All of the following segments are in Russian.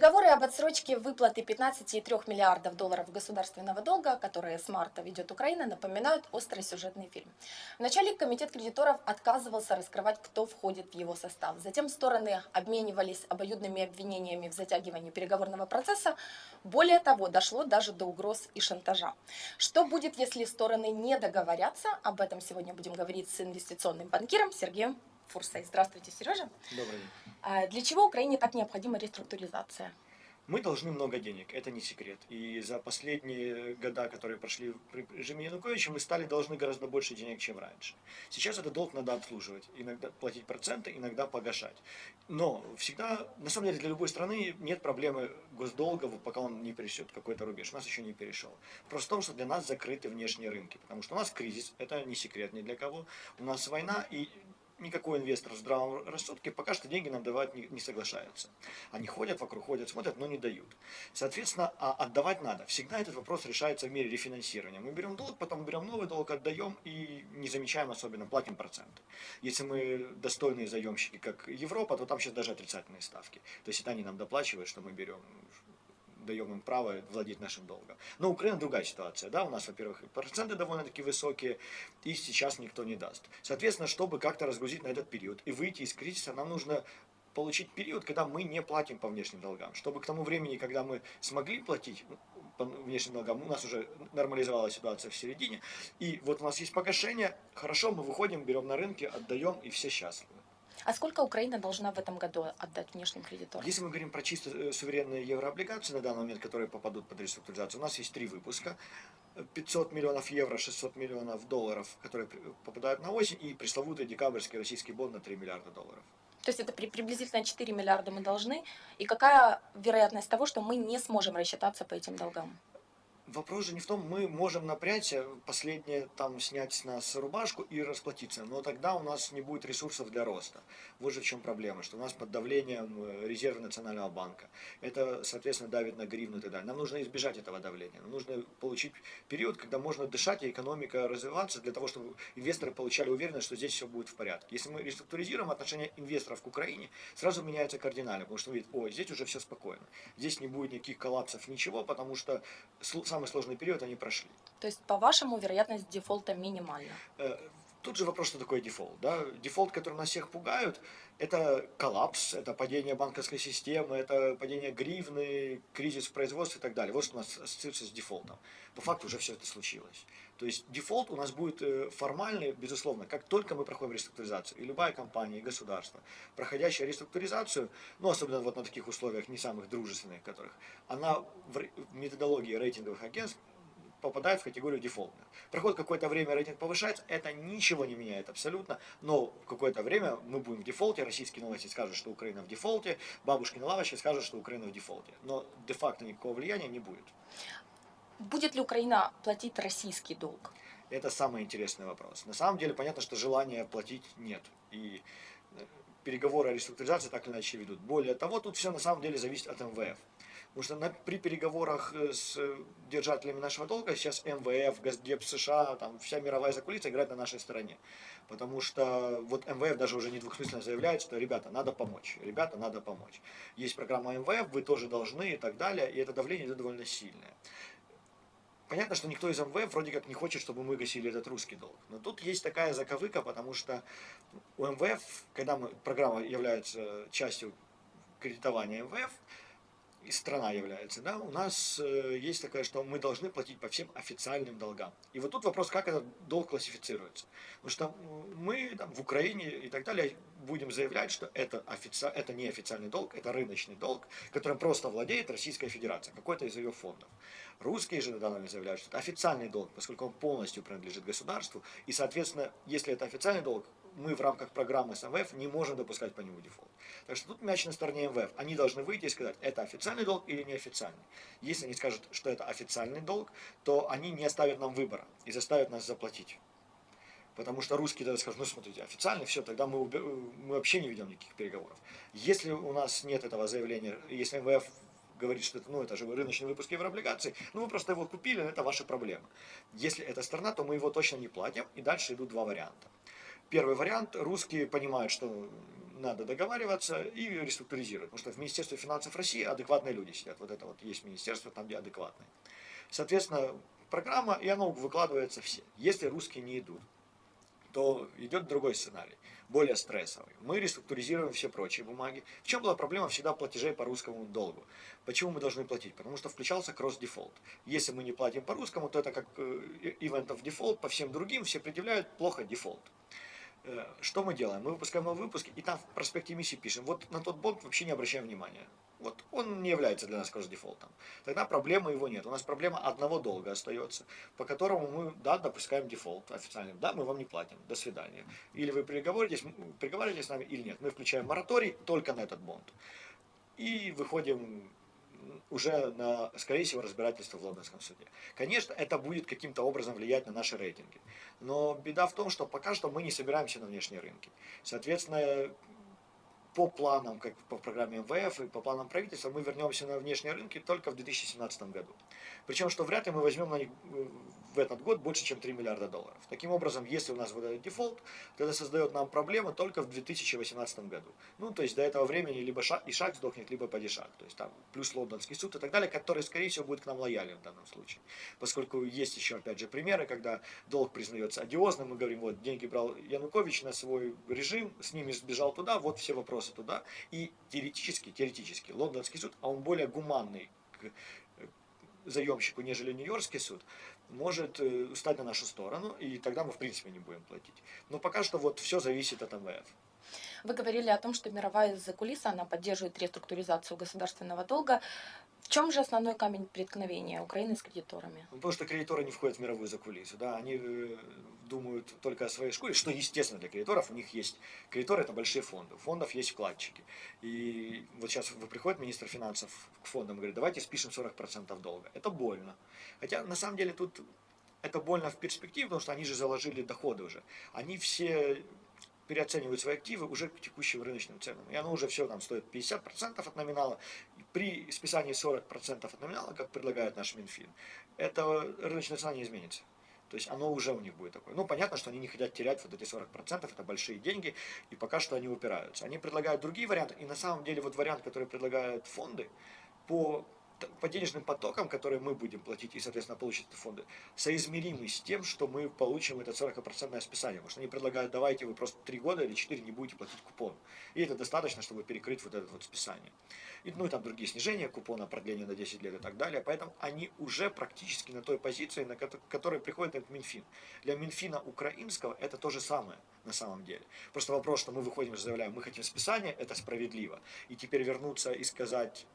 Переговоры об отсрочке выплаты 15,3 миллиардов долларов государственного долга, которые с марта ведет Украина, напоминают острый сюжетный фильм. Вначале комитет кредиторов отказывался раскрывать, кто входит в его состав. Затем стороны обменивались обоюдными обвинениями в затягивании переговорного процесса. Более того, дошло даже до угроз и шантажа. Что будет, если стороны не договорятся? Об этом сегодня будем говорить с инвестиционным банкиром Сергеем Фурсой. Здравствуйте, Сережа. Добрый день. А Для чего Украине так необходима реструктуризация? Мы должны много денег, это не секрет. И за последние года, которые прошли при режиме Януковича, мы стали должны гораздо больше денег, чем раньше. Сейчас этот долг надо обслуживать, иногда платить проценты, иногда погашать. Но всегда, на самом деле, для любой страны нет проблемы госдолга, пока он не пересечет какой-то рубеж. У нас еще не перешел. Просто в том, что для нас закрыты внешние рынки, потому что у нас кризис, это не секрет ни для кого. У нас война, и никакой инвестор в здравом рассудке пока что деньги нам давать не, не соглашается. Они ходят вокруг, ходят, смотрят, но не дают. Соответственно, а отдавать надо. Всегда этот вопрос решается в мире рефинансирования. Мы берем долг, потом берем новый долг, отдаем и не замечаем особенно, платим проценты. Если мы достойные заемщики, как Европа, то там сейчас даже отрицательные ставки. То есть это они нам доплачивают, что мы берем даем им право владеть нашим долгом. Но Украина другая ситуация, да, у нас, во-первых, проценты довольно-таки высокие, и сейчас никто не даст. Соответственно, чтобы как-то разгрузить на этот период и выйти из кризиса, нам нужно получить период, когда мы не платим по внешним долгам, чтобы к тому времени, когда мы смогли платить по внешним долгам, у нас уже нормализовалась ситуация в середине, и вот у нас есть погашение, хорошо, мы выходим, берем на рынке, отдаем, и все счастливы. А сколько Украина должна в этом году отдать внешним кредиторам? Если мы говорим про чисто э, суверенные еврооблигации на данный момент, которые попадут под реструктуризацию, у нас есть три выпуска. 500 миллионов евро, 600 миллионов долларов, которые попадают на осень, и пресловутый декабрьский российский бond на 3 миллиарда долларов. То есть это при- приблизительно 4 миллиарда мы должны. И какая вероятность того, что мы не сможем рассчитаться по этим долгам? Вопрос же не в том, мы можем напрячься, последнее там снять с нас рубашку и расплатиться, но тогда у нас не будет ресурсов для роста. Вот же в чем проблема, что у нас под давлением э, резерва Национального банка. Это, соответственно, давит на гривну и так далее. Нам нужно избежать этого давления. Нам нужно получить период, когда можно дышать и экономика развиваться, для того, чтобы инвесторы получали уверенность, что здесь все будет в порядке. Если мы реструктуризируем отношение инвесторов к Украине, сразу меняется кардинально, потому что видят, ой, здесь уже все спокойно. Здесь не будет никаких коллапсов, ничего, потому что сл- самый сложный период они прошли. То есть, по-вашему, вероятность дефолта минимальна? Тут же вопрос, что такое дефолт. Да? Дефолт, который нас всех пугают, это коллапс, это падение банковской системы, это падение гривны, кризис в производстве и так далее. Вот что у нас ассоциируется с дефолтом. По факту уже все это случилось. То есть дефолт у нас будет э, формальный, безусловно, как только мы проходим реструктуризацию. И любая компания, и государство, проходящая реструктуризацию, ну, особенно вот на таких условиях, не самых дружественных которых, она в методологии рейтинговых агентств попадает в категорию дефолтных. Проходит какое-то время, рейтинг повышается, это ничего не меняет абсолютно, но в какое-то время мы будем в дефолте, российские новости скажут, что Украина в дефолте, бабушки на лавочке скажут, что Украина в дефолте. Но де-факто никакого влияния не будет. Будет ли Украина платить российский долг? Это самый интересный вопрос. На самом деле понятно, что желания платить нет. И э, переговоры о реструктуризации так или иначе ведут. Более того, тут все на самом деле зависит от МВФ. Потому что на, при переговорах э, с э, держателями нашего долга сейчас МВФ, Госдеп США, там вся мировая закулиса играет на нашей стороне. Потому что вот МВФ даже уже недвусмысленно заявляет, что ребята, надо помочь, ребята, надо помочь. Есть программа МВФ, вы тоже должны и так далее, и это давление идет довольно сильное. Понятно, что никто из МВФ вроде как не хочет, чтобы мы гасили этот русский долг. Но тут есть такая заковыка, потому что у МВФ, когда мы, программа является частью кредитования МВФ, и страна является, да, у нас э, есть такая, что мы должны платить по всем официальным долгам. И вот тут вопрос, как этот долг классифицируется. Потому что мы там, в Украине и так далее будем заявлять, что это, офици... это не официальный долг, это рыночный долг, которым просто владеет Российская Федерация, какой-то из ее фондов. Русские же на данный момент заявляют, что это официальный долг, поскольку он полностью принадлежит государству, и, соответственно, если это официальный долг, мы в рамках программы с МВФ не можем допускать по нему дефолт. Так что тут мяч на стороне МВФ. Они должны выйти и сказать, это официальный долг или неофициальный. Если они скажут, что это официальный долг, то они не оставят нам выбора и заставят нас заплатить. Потому что русские тогда скажут, ну смотрите, официально все, тогда мы, мы вообще не ведем никаких переговоров. Если у нас нет этого заявления, если МВФ говорит, что это, ну, это же рыночный выпуск еврооблигаций, ну вы просто его купили, это ваша проблема. Если это страна, то мы его точно не платим, и дальше идут два варианта. Первый вариант, русские понимают, что надо договариваться и реструктуризировать. Потому что в Министерстве финансов России адекватные люди сидят. Вот это вот есть министерство, там где адекватные. Соответственно, программа, и она выкладывается все. Если русские не идут, то идет другой сценарий, более стрессовый. Мы реструктуризируем все прочие бумаги. В чем была проблема всегда платежей по русскому долгу? Почему мы должны платить? Потому что включался кросс-дефолт. Если мы не платим по русскому, то это как э, of default, по всем другим все предъявляют плохо дефолт. Э, что мы делаем? Мы выпускаем новые выпуски, и там в проспекте эмиссии пишем, вот на тот бонд вообще не обращаем внимания. Вот он не является для нас кросс-дефолтом. Тогда проблемы его нет. У нас проблема одного долга остается, по которому мы, да, допускаем дефолт официально. Да, мы вам не платим. До свидания. Или вы приговоритесь, приговариваетесь с нами, или нет. Мы включаем мораторий только на этот бонд. И выходим уже на, скорее всего, разбирательство в лондонском суде. Конечно, это будет каким-то образом влиять на наши рейтинги. Но беда в том, что пока что мы не собираемся на внешние рынки. Соответственно, по планам, как по программе МВФ и по планам правительства, мы вернемся на внешние рынки только в 2017 году. Причем, что вряд ли мы возьмем на них э, в этот год больше, чем 3 миллиарда долларов. Таким образом, если у нас этот дефолт, то это создает нам проблемы только в 2018 году. Ну, то есть до этого времени либо шаг, и шаг сдохнет, либо падишак. То есть там плюс лондонский суд и так далее, который, скорее всего, будет к нам лоялен в данном случае. Поскольку есть еще, опять же, примеры, когда долг признается одиозным, мы говорим, вот, деньги брал Янукович на свой режим, с ними сбежал туда, вот все вопросы туда. И теоретически, теоретически, лондонский суд, а он более гуманный к заемщику, нежели Нью-Йоркский суд, может э, стать на нашу сторону, и тогда мы в принципе не будем платить. Но пока что вот все зависит от МВФ. Вы говорили о том, что мировая закулиса, она поддерживает реструктуризацию государственного долга. В чем же основной камень преткновения Украины с кредиторами? Ну, потому что кредиторы не входят в мировую закулису. Да? Они э, думают только о своей шкуре, что естественно для кредиторов. У них есть кредиторы, это большие фонды. У фондов есть вкладчики. И вот сейчас приходит министр финансов к фондам и говорит, давайте спишем 40% долга. Это больно. Хотя на самом деле тут это больно в перспективе, потому что они же заложили доходы уже. Они все переоценивают свои активы уже к текущим рыночным ценам. И оно уже все там стоит 50% от номинала. При списании 40% от номинала, как предлагает наш Минфин, это рыночная цена не изменится. То есть оно уже у них будет такое. Ну, понятно, что они не хотят терять вот эти 40%, это большие деньги, и пока что они упираются. Они предлагают другие варианты, и на самом деле вот вариант, который предлагают фонды, по по денежным потокам, которые мы будем платить и, соответственно, получат эти фонды, соизмеримы с тем, что мы получим это 40% списание. Потому что они предлагают, давайте вы просто 3 года или 4 не будете платить купон. И это достаточно, чтобы перекрыть вот это вот списание. И, ну и там другие снижения купона, продление на 10 лет и так далее. Поэтому они уже практически на той позиции, на которой приходит этот Минфин. Для Минфина украинского это то же самое на самом деле. Просто вопрос, что мы выходим и заявляем, мы хотим списание, это справедливо. И теперь вернуться и сказать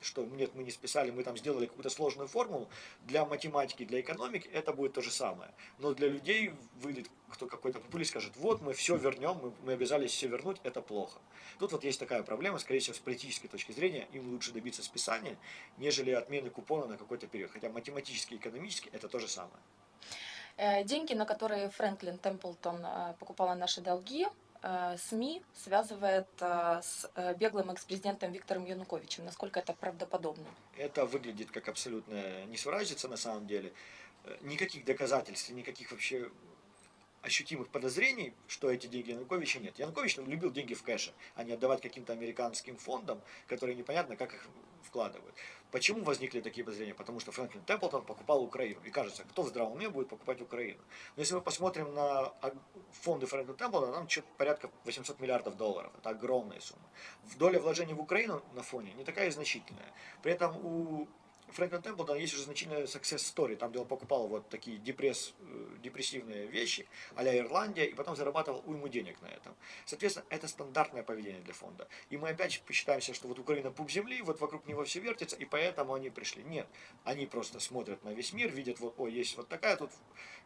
что нет, мы не списали, мы там сделали какую-то сложную формулу, для математики, для экономики это будет то же самое. Но для людей выйдет кто какой-то популист скажет, вот мы все вернем, мы, мы обязались все вернуть, это плохо. Тут вот есть такая проблема, скорее всего, с политической точки зрения, им лучше добиться списания, нежели отмены купона на какой-то период. Хотя математически и экономически это то же самое. Э, деньги, на которые Фрэнклин Темплтон э, покупала наши долги, СМИ связывает э, с э, беглым экс-президентом Виктором Януковичем. Насколько это правдоподобно? Это выглядит как абсолютно несуразица на самом деле. Никаких доказательств, никаких вообще ощутимых подозрений, что эти деньги Януковича нет. Янукович любил деньги в кэше, а не отдавать каким-то американским фондам, которые непонятно, как их вкладывают. Почему возникли такие подозрения? Потому что Фрэнклин Темплтон покупал Украину. И кажется, кто в здравом уме будет покупать Украину? Но если мы посмотрим на фонды Фрэнклина Темплтона, там что-то порядка 800 миллиардов долларов. Это огромная сумма. Доля вложений в Украину на фоне не такая значительная. При этом у Фрэнклин Темплтон есть уже значительная success story, там, где он покупал вот такие депресс, э, депрессивные вещи, а Ирландия, и потом зарабатывал уйму денег на этом. Соответственно, это стандартное поведение для фонда. И мы опять посчитаемся, что вот Украина пуп земли, вот вокруг него все вертится, и поэтому они пришли. Нет, они просто смотрят на весь мир, видят, вот, о, есть вот такая тут,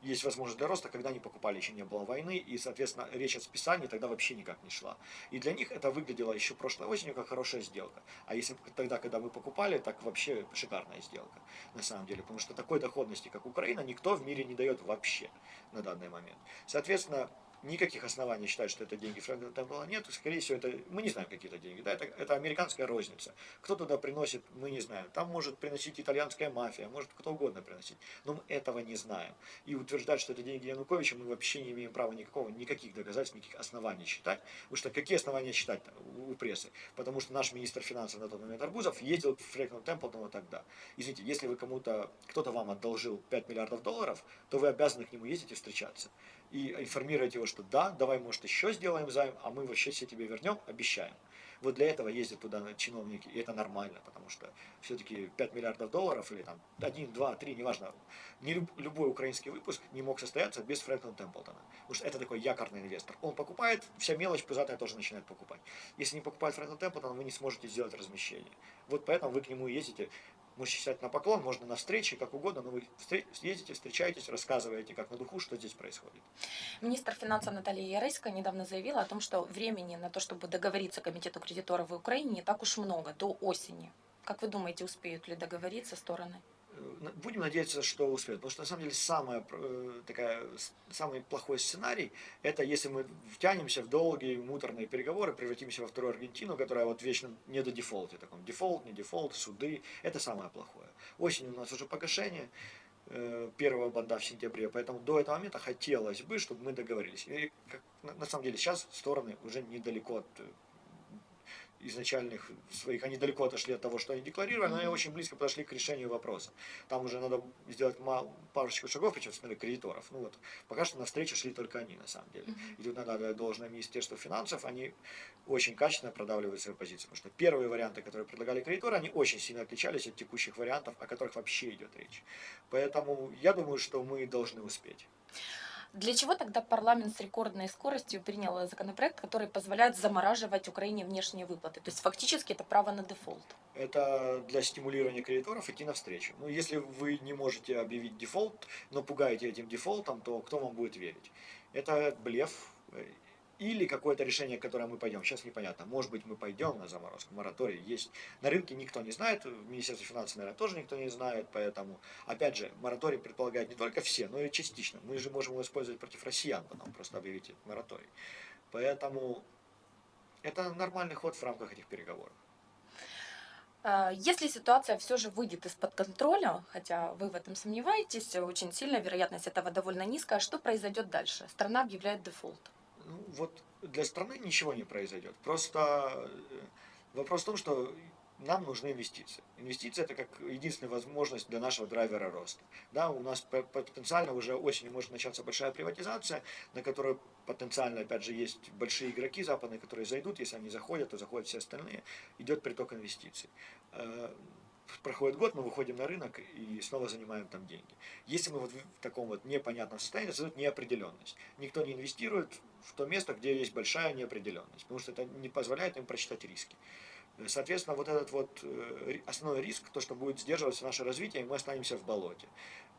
есть возможность для роста, когда они покупали, еще не было войны, и, соответственно, речь о списании тогда вообще никак не шла. И для них это выглядело еще прошлой осенью как хорошая сделка. А если тогда, когда мы покупали, так вообще шикарно шикарная сделка, на самом деле, потому что такой доходности, как Украина, никто в мире не дает вообще на данный момент. Соответственно, никаких оснований считать, что это деньги Фрэнка Темпла нет. Скорее всего, это мы не знаем какие-то деньги. Да, это, это американская розница. Кто туда приносит, мы не знаем. Там может приносить итальянская мафия, может кто угодно приносить. Но мы этого не знаем. И утверждать, что это деньги Януковича, мы вообще не имеем права никакого, никаких доказательств, никаких оснований считать. Потому что какие основания считать у прессы? Потому что наш министр финансов на тот момент Арбузов ездил к Фрэнку Темплтону тогда. Извините, если вы кому-то, кто-то вам отдолжил 5 миллиардов долларов, то вы обязаны к нему ездить и встречаться. И информировать его, что да, давай, может, еще сделаем займ, а мы вообще все тебе вернем, обещаем. Вот для этого ездят туда чиновники, и это нормально, потому что все-таки 5 миллиардов долларов, или там 1, 2, 3, неважно, не люб, любой украинский выпуск не мог состояться без Фрэнклина Темплтона. Потому что это такой якорный инвестор. Он покупает, вся мелочь пузатая тоже начинает покупать. Если не покупает Фрэнклин Темплтона, вы не сможете сделать размещение. Вот поэтому вы к нему ездите можете сядь на поклон, можно на встречи, как угодно, но вы ездите, встречаетесь, рассказываете как на духу, что здесь происходит. Министр финансов Наталья Яреська недавно заявила о том, что времени на то, чтобы договориться комитету кредиторов в Украине не так уж много, до осени. Как вы думаете, успеют ли договориться стороны? Будем надеяться, что успеют. Потому что на самом деле самая, э, такая, самый плохой сценарий, это если мы втянемся в долгие муторные переговоры, превратимся во вторую Аргентину, которая вот вечно не до дефолте. Таком дефолт, не дефолт, суды. Это самое плохое. Осенью у нас уже погашение э, первого банда в сентябре, поэтому до этого момента хотелось бы, чтобы мы договорились. И на, самом деле сейчас стороны уже недалеко от э, изначальных своих, они далеко отошли от того, что они декларировали, но они очень близко подошли к решению вопроса. Там уже надо сделать парочку шагов, причем смотри, кредиторов. Ну вот, пока что на встречу шли только они, на самом деле. И тут надо должное Министерству финансов, они очень качественно продавливают свою позицию. Потому что первые варианты, которые предлагали кредиторы, они очень сильно отличались от текущих вариантов, о которых вообще идет речь. Поэтому я думаю, что мы должны успеть. Для чего тогда парламент с рекордной скоростью принял законопроект, который позволяет замораживать Украине внешние выплаты? То есть фактически это право на дефолт. Это для стимулирования кредиторов идти навстречу. Ну, если вы не можете объявить дефолт, но пугаете этим дефолтом, то кто вам будет верить? Это блеф или какое-то решение, к которому мы пойдем. Сейчас непонятно. Может быть, мы пойдем на заморозку. Мораторий есть. На рынке никто не знает. В Министерстве финансов, наверное, тоже никто не знает. Поэтому, опять же, мораторий предполагает не только все, но и частично. Мы же можем его использовать против россиян, потом просто объявить мораторий. Поэтому это нормальный ход в рамках этих переговоров. А, если ситуация все же выйдет из-под контроля, хотя вы в этом сомневаетесь, очень сильно вероятность этого довольно низкая, что произойдет дальше? Страна объявляет дефолт ну, вот для страны ничего не произойдет. Просто э, вопрос в том, что нам нужны инвестиции. Инвестиции это как единственная возможность для нашего драйвера роста. Да, у нас потенциально уже осенью может начаться большая приватизация, на которую потенциально, опять же, есть большие игроки западные, которые зайдут, если они заходят, то заходят все остальные, идет приток инвестиций. Проходит год, мы выходим на рынок и снова занимаем там деньги. Если мы вот в таком вот непонятном состоянии, создает неопределенность. Никто не инвестирует в то место, где есть большая неопределенность, потому что это не позволяет им прочитать риски. Соответственно, вот этот вот э, основной риск, то, что будет сдерживать наше развитие, и мы останемся в болоте.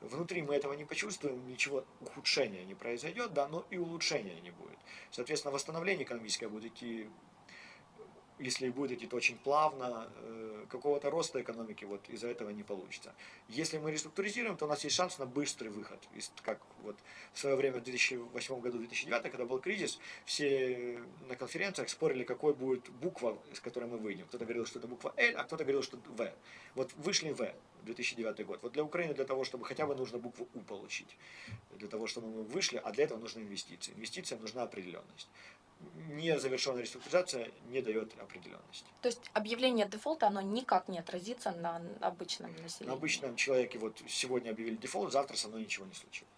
Внутри мы этого не почувствуем, ничего ухудшения не произойдет, да, но и улучшения не будет. Соответственно, восстановление экономическое будет идти если будет идти то очень плавно, э, какого-то роста экономики вот из-за этого не получится. Если мы реструктуризируем, то у нас есть шанс на быстрый выход. Как вот в свое время в 2008 году, 2009, когда был кризис, все на конференциях спорили, какой будет буква, с которой мы выйдем. Кто-то говорил, что это буква L, а кто-то говорил, что В. Вот вышли В, 2009 год. Вот для Украины для того, чтобы хотя бы нужно букву У получить, для того, чтобы мы вышли, а для этого нужны инвестиции. Инвестициям нужна определенность незавершенная реструктуризация не дает определенности. То есть объявление дефолта, оно никак не отразится на обычном населении? На обычном человеке вот сегодня объявили дефолт, завтра со мной ничего не случилось.